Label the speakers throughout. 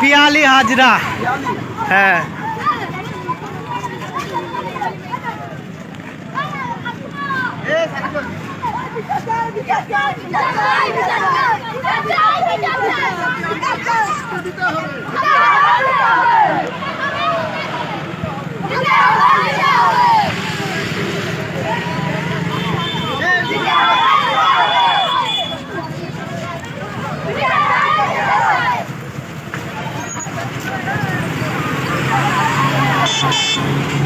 Speaker 1: पियाली हाजरा। है। হাজরা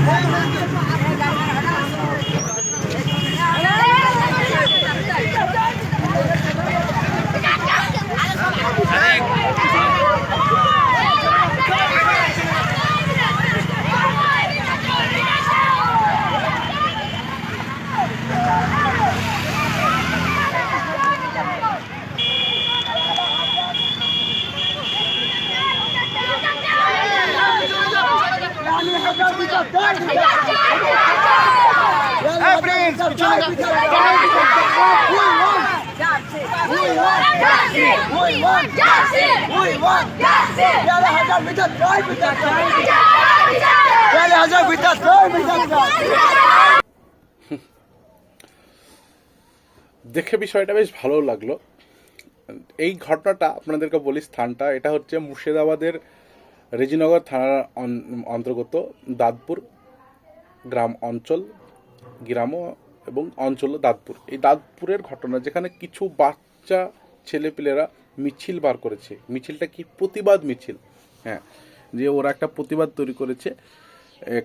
Speaker 1: হ্যাঁ
Speaker 2: দেখে বিষয়টা বেশ ভালো লাগল। এই ঘটনাটা আপনাদেরকে বলি স্থানটা এটা হচ্ছে মুর্শিদাবাদের রেজিনগর থানার অন্তর্গত দাঁতপুর গ্রাম অঞ্চল গ্রাম এবং অঞ্চল দাঁতপুর। এই দাঁতপুরের ঘটনা যেখানে কিছু বাচ্চা ছেলেপিলেরা মিছিল বার করেছে। মিছিলটা কি প্রতিবাদ মিছিল? হ্যাঁ যে ওরা একটা প্রতিবাদ তৈরি করেছে।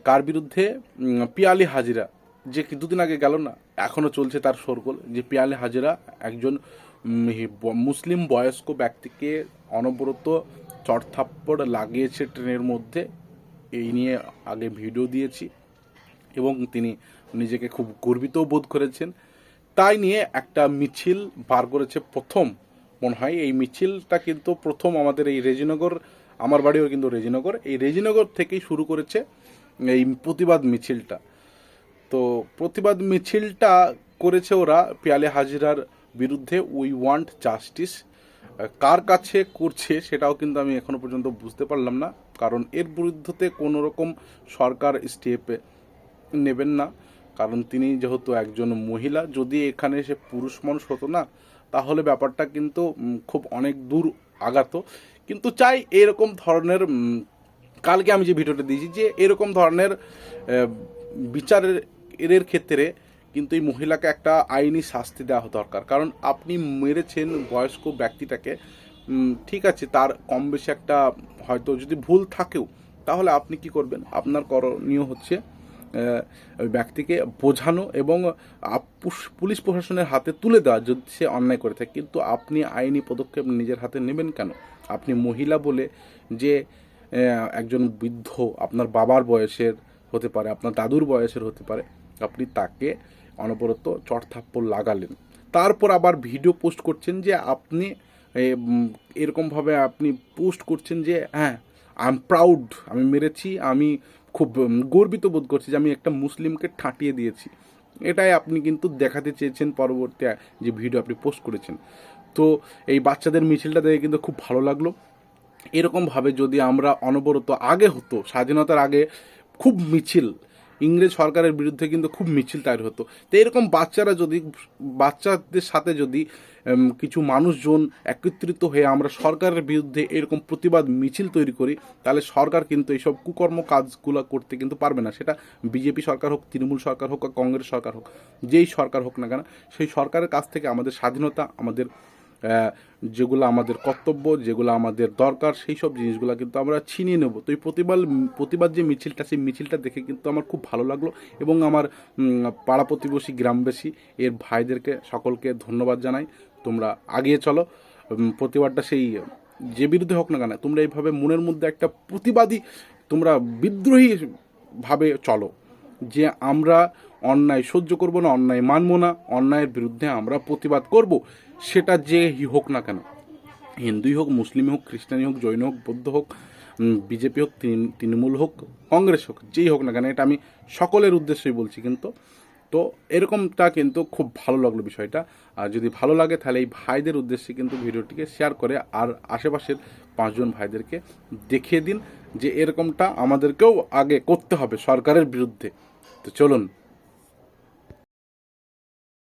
Speaker 2: কার বিরুদ্ধে? পিয়ালি হাজিরা। যে দুদিন আগে গেল না এখনও চলছে তার শোরগোল। যে পিয়ালি হাজিরা একজন মুসলিম বয়স্ক ব্যক্তিকে অনবরত চড়থাপ্পড় লাগিয়েছে ট্রেনের মধ্যে। এই নিয়ে আগে ভিডিও দিয়েছি এবং তিনি নিজেকে খুব গর্বিত বোধ করেছেন। তাই নিয়ে একটা মিছিল বার করেছে প্রথম, মনে হয়। এই মিছিলটা কিন্তু প্রথম আমাদের এই রেজিনগর, আমার বাড়িও কিন্তু রেজিনগর। এই রেজিনগর থেকেই শুরু করেছে এই প্রতিবাদ মিছিলটা। তো প্রতিবাদ মিছিলটা করেছে ওরা পিয়ালে হাজিরার বিরুদ্ধে উই ওয়ান্ট জাস্টিস। কার কাছে করছে সেটাও কিন্তু আমি এখনও পর্যন্ত বুঝতে পারলাম না। কারণ এর বিরুদ্ধে কোনো রকম সরকার স্টেপ নেবেন না। কারণ তিনি যেহেতু একজন মহিলা, যদি এখানে সে পুরুষ মানুষ হতো না, তাহলে ব্যাপারটা কিন্তু খুব অনেক দূর আগাতো। কিন্তু চাই এরকম ধরনের কালকে আমি যে ভিডিওটা দিয়েছি যে এরকম ধরনের বিচারের এর ক্ষেত্রে কিন্তু এই মহিলাকে একটা আইনি শাস্তি দেওয়া দরকার। কারণ আপনি মেরেছেন বয়স্ক ব্যক্তিটাকে ঠিক আছে, তার কম বেশি একটা হয়তো যদি ভুল থাকেও, তাহলে আপনি কি করবেন? আপনার করণীয় হচ্ছে ওই ব্যক্তিকে বোঝানো এবং পুলিশ প্রশাসনের হাতে তুলে দেওয়া, যদি সে অন্যায় করে থাকে। কিন্তু আপনি আইনি পদক্ষেপ নিজের হাতে নেবেন কেন? আপনি মহিলা বলে যে একজন বৃদ্ধ, আপনার বাবার বয়সের হতে পারে, আপনার দাদুর বয়সের হতে পারে, আপনি তাকে অনবরত চড়থাপ্পড় লাগালেন। তারপর আবার ভিডিও পোস্ট করছেন যে আপনি এরকমভাবে আপনি পোস্ট করছেন যে হ্যাঁ আই এম প্রাউড আমি মেরেছি, আমি খুব গর্বিত বোধ করছি যে আমি একটা মুসলিমকে ঠাঁটিয়ে দিয়েছি। এটাই আপনি কিন্তু দেখাতে চেয়েছেন পরবর্তী যে ভিডিও আপনি পোস্ট করেছেন। তো এই বাচ্চাদের মিছিলটা দেখে কিন্তু খুব ভালো লাগল। এরকমভাবে যদি আমরা অনবরত আগে হতো, স্বাধীনতার আগে খুব মিছিল ইংরেজ সরকারের বিরুদ্ধে কিন্তু খুব মিছিল তৈরি হতো। তো এরকম বাচ্চারা যদি, বাচ্চাদের সাথে যদি কিছু মানুষজন একত্রিত হয়ে আমরা সরকারের বিরুদ্ধে এরকম প্রতিবাদ মিছিল তৈরি করি, তাহলে সরকার কিন্তু এইসব কুকর্ম কাজগুলো করতে কিন্তু পারবে না। সেটা বিজেপি সরকার হোক, তৃণমূল সরকার হোক বা কংগ্রেস সরকার হোক, যেই সরকার হোক না কেন, সেই সরকারের কাছ থেকে আমাদের স্বাধীনতা, আমাদের যেগুলো আমাদের কর্তব্য, যেগুলো আমাদের দরকার, সেই সব জিনিসগুলো কিন্তু আমরা ছিনিয়ে নেব। তো এই প্রতিবাদ প্রতিবাদ যে মিছিলটা, সেই মিছিলটা দেখে কিন্তু আমার খুব ভালো লাগল এবং আমার পাড়া প্রতিবেশী গ্রামবাসী, এর ভাইদেরকে সকলকে ধন্যবাদ জানাই। তোমরা আগিয়ে চলো। প্রতিবাদটা সেই যে বিরুদ্ধে হোক না কেন, তোমরা এইভাবে মনের মধ্যে একটা প্রতিবাদী, তোমরা বিদ্রোহী ভাবে চলো। যে আমরা অন্যায় সহ্য করব না, অন্যায় মানব না, অন্যায়ের বিরুদ্ধে আমরা প্রতিবাদ করব, সেটা যে হোক না কেন। হিন্দুই হোক মুসলিম হোক, খ্রিস্টানই হোক, জৈন হোক, বৌদ্ধ হোক বিজেপি হোক তৃণ- তৃণমূল হোক, কংগ্রেস হোক, যেই হোক না কেন, এটা আমি সকলের উদ্দেশ্যেই বলছি কিন্তু। তো এরকমটা কিন্তু খুব ভালো লাগল বিষয়টা। আর যদি ভালো লাগে, তাহলে এই ভাইদের উদ্দেশ্যে কিন্তু ভিডিওটিকে শেয়ার করে আর আশেপাশের পাঁচজন ভাইদেরকে দেখিয়ে দিন যে এরকমটা আমাদেরকেও আগে করতে হবে সরকারের বিরুদ্ধে। তো চলুন